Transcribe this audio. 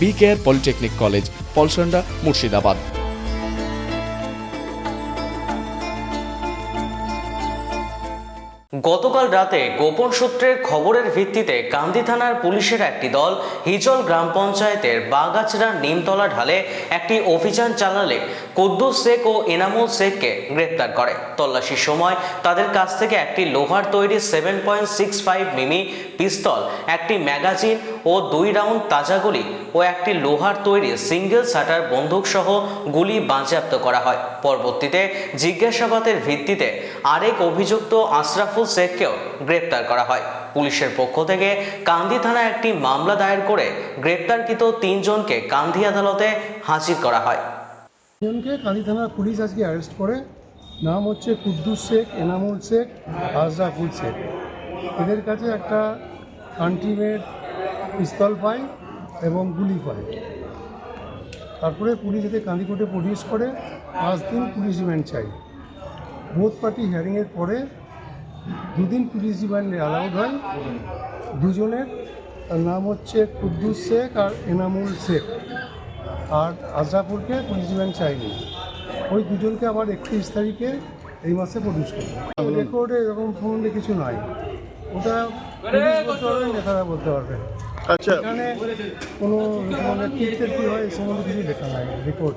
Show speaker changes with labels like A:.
A: B Care Polytechnic College, Palsanda, Murshidabad.
B: গতকাল রাতে গোপন সূত্রের খবরের ভিত্তিতে কান্দি থানার পুলিশের একটি দল হিজল গ্রাম পঞ্চায়েতের বাগাছড়া নিমতলা ঢালে একটি অভিযান চালালে কুদ্দুস শেখ ও এনামুল শেখকে গ্রেপ্তার করে। তল্লাশির সময় তাদের কাছ থেকে একটি লোহার তৈরি seven point six five mm pistol, একটি ম্যাগাজিন ও দুই রাউন্ড তাজা গুলি ও একটি লোহার তৈরি সিঙ্গেল শাটার বন্দুক সহ গুলি বাজেয়াপ্ত করা হয়। পরবর্তীতে জিজ্ঞাসাবাদের ভিত্তিতে আরেক অভিযুক্ত আশরাফুল শেখকেও গ্রেপ্তার করা হয়। পুলিশের পক্ষ থেকে কান্দি থানায় একটি মামলা দায়ের করে গ্রেপ্তারকৃত তিনজনকে কান্দি আদালতে হাজির করা হয়।
C: জনকে কালী থানার পুলিশ আজকে অ্যারেস্ট করে। নাম হচ্ছে কুদ্দুস শেখ, এনামুল শেখ আজরাফুল শেখ। এদের কাছে একটা কান্ট্রিমেড পিস্তল পায় এবং গুলি পায়। তারপরে পুলিশ এদের কান্দি কোর্টে প্রডিউস করে। পাঁচ দিন পুলিশ রিমান্ড চাই। বোধ পার্টি হিয়ারিংয়ের পরে দুদিন পুলিশ রিমান্ডে অ্যালাউড হয়। দুজনের নাম হচ্ছে কুদ্দুস শেখ আর এনামুল শেখ। আর আজরাপুরকে পুলিশ রিমান্ড চাইনি। ওই দুজনকে আবার একত্রিশ তারিখে এই মাসে প্রডিউস করবে। রেকর্ডে এরকম সম্বন্ধে কিছু নাই। ওটা পুলিশ নেতারা বলতে পারবেন
D: আচ্ছা।
C: এখানে কোনো মানে কীর্তের কী হয়? এই সম্বন্ধে কিছু লেখা নাই রিপোর্ট